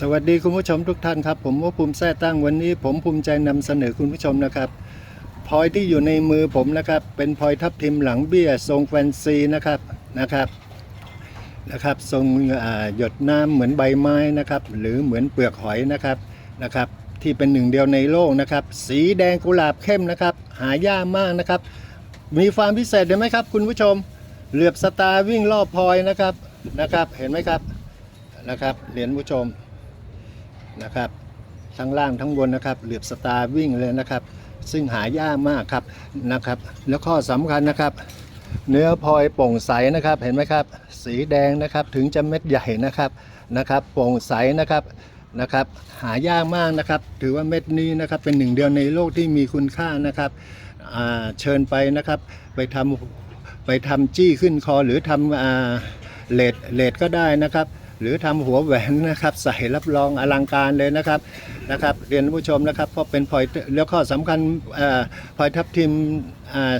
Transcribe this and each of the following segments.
สวัสดีคุณผู้ชมทุกท่านครับ ผมว่าภูมิแท้ตั้งวันนี้ ผมภูมิใจนำเสนอคุณผู้ชมนะครับพลอยที่อยู่ในมือผมนะครับ เป็นพลอยทับทิมหลังเบี้ยทรงแฟนซีนะครับนะครับนะครับทรงหยดน้ำเหมือนใบไม้นะครับ หรือเหมือนเปลือกหอยนะครับนะครับ ที่เป็นหนึ่งเดียวในโลกนะครับ สีแดงกุหลาบเข้มนะครับ หายากมากนะครับ มีความพิเศษเห็นไหมครับ คุณผู้ชมเหลือบสตาร์วิ่งรอบพลอยนะครับนะครับ เห็นไหมครับนะครับเหรียญผู้ชม นะครับ ทั้งล่างทั้งบนนะครับ เหลือบสตาร์วิ่งเลยนะครับ ซึ่งหายากมากครับนะครับ แล้วข้อสำคัญนะครับ เนื้อพลอยโปร่งใสนะครับ เห็นไหมครับ สีแดงนะครับถึงจะเม็ดใหญ่นะครับนะครับ โปร่งใสนะครับนะครับ หายากมากนะครับ ถือว่าเม็ดนี้นะครับเป็นหนึ่งเดียวในโลกที่มีคุณค่านะครับเชิญไปนะครับ ไปทำไปทำจี้ขึ้นคอหรือทำเลดเลดก็ได้นะครับ หรือทำหัวแหวนนะครับใส่รับรองอลังการเลยนะครับนะครับเรียนผู้ชมนะครับเพราะเป็นพลอยแล้วข้อสำคัญพลอยทับทิม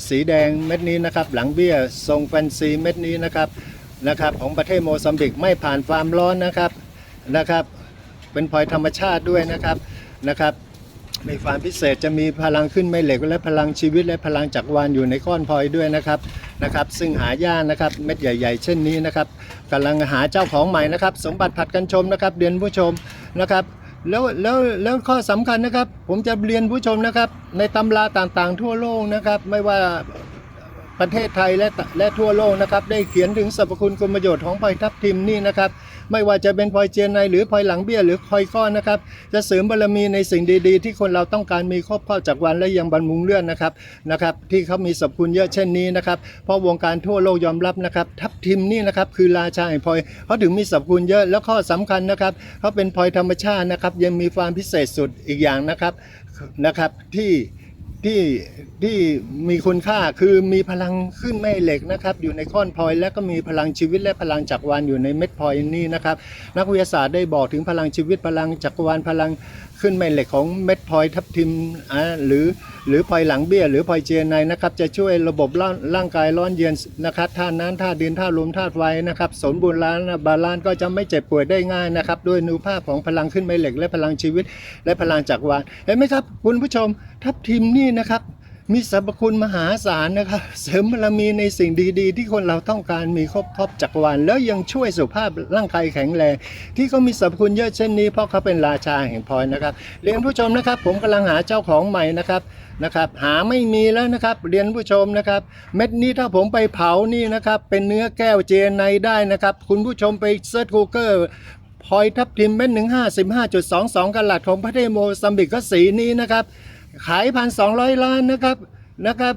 สีแดงเม็ดนี้นะครับหลังเบี้ยทรงแฟนซีเม็ดนี้นะครับนะครับของประเทศโมซัมบิกไม่ผ่านความร้อนนะครับนะครับ เป็นพลอยธรรมชาติด้วยนะครับนะครับ มีความพิเศษจะมีพลังขึ้นไม่เหล็กและพลังชีวิตและพลังจักรวาลอยู่ในก้อนพลอยด้วยนะครับนะครับซึ่งหายากนะครับเม็ดใหญ่ ๆ เช่นนี้นะครับกำลังหาเจ้าของใหม่นะครับ สมบัติผัดกันชมนะครับเรียนผู้ชมนะครับแล้วแล้วแล้วข้อสำคัญนะครับ ผมจะเรียนผู้ชมนะครับ ในตำราต่างๆ ทั่วโลกนะครับ ไม่ว่า ประเทศไทยและและทั่วโลกนะครับได้เขียนถึงสรรพคุณคุณประโยชน์ของพลอยทับทิมนี่นะครับไม่ว่าจะเป็นพลอยเจียนในหรือพลอยหลังเบี้ยหรือพลอยก้อนนะครับจะเสริมบารมีในสิ่งดีๆ ที่คนเราต้องการมีครอบครอบจากวันและยังบรรมุงเลื่อนนะครับนะครับที่เขามีสรรพคุณเยอะเช่นนี้นะครับเพราะวงการทั่วโลกยอมรับนะครับทับทิมนี่นะครับคือราชาแห่งพลอยเขาถึงมีสรรพคุณเยอะแล้วข้อสำคัญนะครับเขาเป็นพลอยธรรมชาตินะครับยังมีความพิเศษสุดอีกอย่างนะครับนะครับที่ ที่ที่มีคุณค่าคือมีพลังขึ้นแม่เหล็กนะครับอยู่ในก้อนพลอยและก็มีพลังชีวิตและพลังจักรวาลอยู่ในเม็ดพลอยนี่นะครับนักวิทยาศาสตร์ได้บอกถึงพลังชีวิตพลังจักรวาลพลังขึ้นแม่เหล็กของเม็ดพลอยทับทิมอ่าหรือหรือพลอยหลังเบี้ย หรือพลอยเจนในนะครับจะช่วยระบบร่างร่างกายร้อนเย็นนะครับธาตุน้ำธาตุดินธาตุลมธาตุไฟนะครับสมบูรณ์ล้วบาลานก็จะไม่เจ็บป่วยได้ง่ายนะครับด้วยนุภาพของพลังขึ้นแม่เหล็กและพลังชีวิต และพลังจักรวาลเห็นไหมครับคุณผู้ชมทับทิมนี่นะครับ มีสรรพคุณมหาศาลนะครับ เสริมบารมีในสิ่งดีๆ ที่คนเราต้องการมีครบครอบจักรวาลแล้วยังช่วยสุขภาพร่างกายแข็งแรงที่เขามีสรรพคุณเยอะเช่นนี้เพราะเขาเป็นราชาแห่งพลอยนะครับ เรียนผู้ชมนะครับ ผมกำลังหาเจ้าของใหม่นะครับนะครับ หาไม่มีแล้วนะครับ เรียนผู้ชมนะครับ เม็ดนี้ถ้าผมไปเผานี่นะครับ เป็นเนื้อแก้วเจนในได้นะครับ คุณผู้ชมไปเซิร์ชกูเกิลพลอยทับทิมเม็ดหนึ่งห้าสิบห้าจุดสองสองกลัดของประเทศโมซัมบิกก็สีนี้นะครับ ขายพันสองร้อยล้านนะครับนะครับ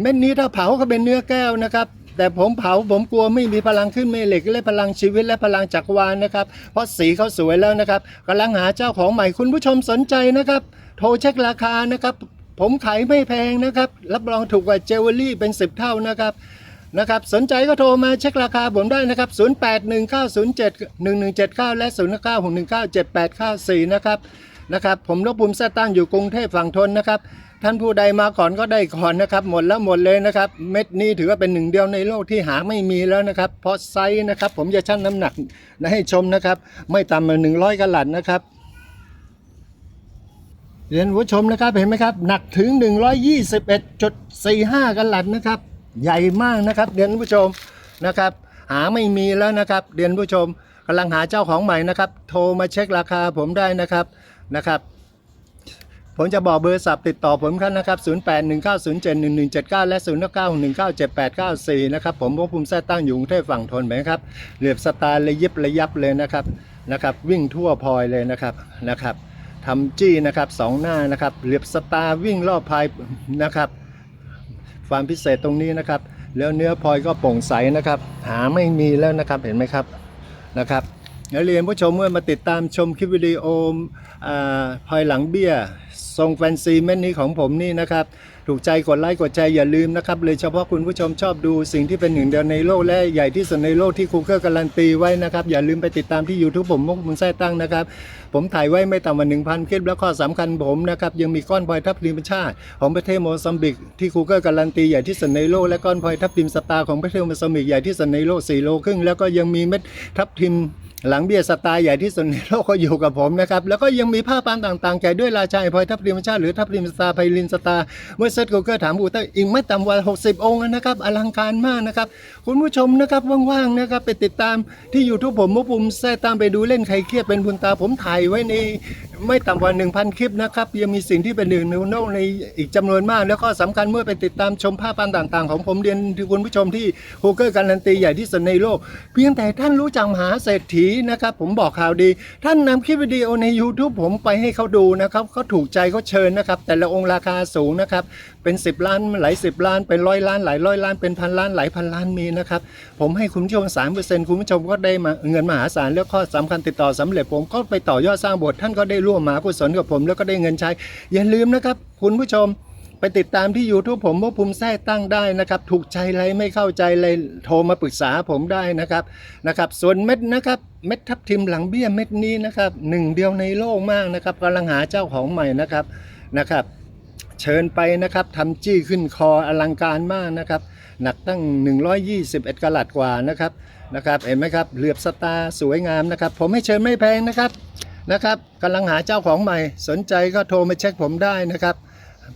เม็ดนี้ถ้าเผาก็เป็นเนื้อแก้วนะครับ แต่ผมเผาผมกลัวไม่มีพลังขึ้นไม่เหล็กและพลังชีวิตและพลังจักรวาลนะครับ เพราะสีเขาสวยแล้วนะครับกำลังหาเจ้าของใหม่คุณผู้ชมสนใจนะครับ โทรเช็คราคานะครับ ผมขายไม่แพงนะครับ รับรองถูกกว่าเจวเวลรี่เป็น10เท่านะครับนะครับสนใจก็โทรมาเช็คราคาผมได้นะครับ 0819071179 และ 0961978894 นะครับ นะครับ ผมนพบุญแซ่ตั้งอยู่กรุงเทพฝั่งทนนะครับ ท่านผู้ใดมาก่อนก็ได้ก่อนนะครับ หมดแล้วหมดเลยนะครับ เม็ดนี้ถือว่าเป็นหนึ่งเดียวในโลกที่หาไม่มีแล้วนะครับ เพราะไซส์นะครับ ผมจะชั่งน้ำหนักให้ชมนะครับ ไม่ต่ำกว่า100กลัดนะครับเรียนผู้ชมนะครับเห็นไหมครับหนักถึง 121.45 กันหลัดนะครับ ใหญ่มากนะครับเรียนผู้ชมนะครับ หาไม่มีแล้วนะครับเรียนผู้ชมกำลังหาเจ้าของใหม่นะครับ โทรมาเช็คราคาผมได้นะครับ นะครับ ผมจะบอกเบอร์ศัพท์ติดต่อผมครับนะครับ 0819071179 และ 0919978894 นะครับ ผมพภูมิแท้ตั้งอยู่กรุงเทพฝั่งทนไหมครับ เหลือบสตาร์เลยยิบระยับเลยนะครับนะครับ วิ่งทั่วพลอยเลยนะครับนะครับทำจี้นะครับสองหน้านะครับ เหลือบสตาร์วิ่งรอบพายนะครับ ความพิเศษตรงนี้นะครับ แล้วเนื้อพลอยก็โปร่งใสนะครับ หาไม่มีแล้วนะครับเห็นไหมครับนะครับ แล้วเรียนผู้ชมเมื่อมาติดตามชมคลิปวิดีโออาพลอยหลังเบี้ยทรงแฟนซีเม็ดนี้ของผมนี่นะครับ ถูกใจกดไลค์กดใจอย่าลืมนะครับเลยเฉพาะคุณผู้ชมชอบดูสิ่งที่เป็นหนึ่งเดียวในโลกและใหญ่ที่สุดในโลกที่คูเกอร์การันตีไว้นะครับ อย่าลืมไปติดตามที่ YouTube ผมมุกมุนแท้ตั้งนะครับ ผมถ่ายไว้ไม่ต่ำกว่า1,000 คลิปแล้วข้อสำคัญผมนะครับยังมีก้อนพลอยทับทิมชาติ ของประเทศโมซัมบิกที่คูเกอร์การันตีใหญ่ที่สุดในโลกและก้อนพลอยทับทิมสตาร์ของประเทศโมซัมบิกใหญ่ที่สุดในโลก4โลครึ่งแล้วก็ยังมีเม็ดทับทิมหลังเบี้ยสไตล์ใหญ่ที่สุดในโลกก็อยู่กับผมนะครับ แล้วก็ยังมีผ้าปานต่างๆแก่ด้วยราชาพลอยทับทิมชาติหรือทับทิมสตาไพลินสตาเมื่อเซิร์ชกูเกิลถามบูเตอร์อีกไม่ต่ำกว่า 60 องค์นะครับ อลังการมากนะครับ คุณผู้ชมนะครับว่างๆนะครับไปติดตามที่ยูทูบผมมุกปุ่มแซ่ตามไปดูเล่นใครเครียดเป็นบุญตาผมถ่ายไว้ใน ไม่ต่ำกว่า 1,000 คลิปนะครับ ยังมีสิ่งที่เป็นหนึ่งในโลกในอีกจำนวนมาก แล้วก็สำคัญเมื่อไปติดตามชมภาพปานต่างๆ ของผมเรียนที่คุณผู้ชมที่ฮูเกอร์การันตีใหญ่ที่สุดในโลก เพียงแต่ท่านรู้จักมหาเศรษฐีนะครับ ผมบอกข่าวดี ท่านนำคลิปวิดีโอใน YouTube ผมไปให้เขาดูนะครับเขาถูกใจเขาเชิญนะครับ แต่ละองค์ราคาสูงนะครับ เป็น 10 ล้านหลาย10 ล้าน เป็นร้อยล้านหลายร้อยล้านเป็นพันล้านหลายพันล้านมีนะครับผมให้คุณผู้ชม3%คุณผู้ชมก็ได้มาเงินมหาศาลแล้วข้อสำคัญติดต่อสำเร็จผมก็ไปต่อยอดสร้างบสถ์ท่านก็ได้ร่่วมมากุศลกับผมแล้วก็ได้เงินใช้ อย่าลืมนะครับ คุณผู้ชมไปติดตามที่ YouTube ผมว่าภูมิแท้ตั้งได้นะครับ ถูกใจอะไรไม่เข้าใจอะไรโทรมาปรึกษาผมได้นะครับนะครับ ส่วนเม็ดนะครับเม็ดทับทิมหลังเบี้ยเม็ดนี้นะครับหนึ่งเดียวในโลกมากนะครับกำลังหาเจ้าของใหม่นะครับนะครับ เชิญไปนะครับทำจี้ขึ้นคออลังการมากนะครับหนักตั้ง 121กะลัดกว่านะครับนะครับเห็นไหมครับเหลือบสตาสวยงามนะครับ ผมให้เชิญไม่แพงนะครับ นะครับกำลังหาเจ้าของใหม่สนใจก็โทรมาเช็คผมได้นะครับ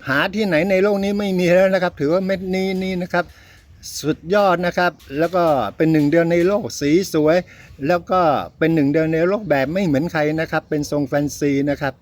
หาที่ไหนในโลกนี้ไม่มีแล้วนะครับ ถือว่าเม็ดนี้นี่นะครับ สุดยอดนะครับ แล้วก็เป็นหนึ่งเดียวในโลกสีสวย แล้วก็เป็นหนึ่งเดียวในโลกแบบไม่เหมือนใครนะครับ เป็นทรงแฟนซีนะครับ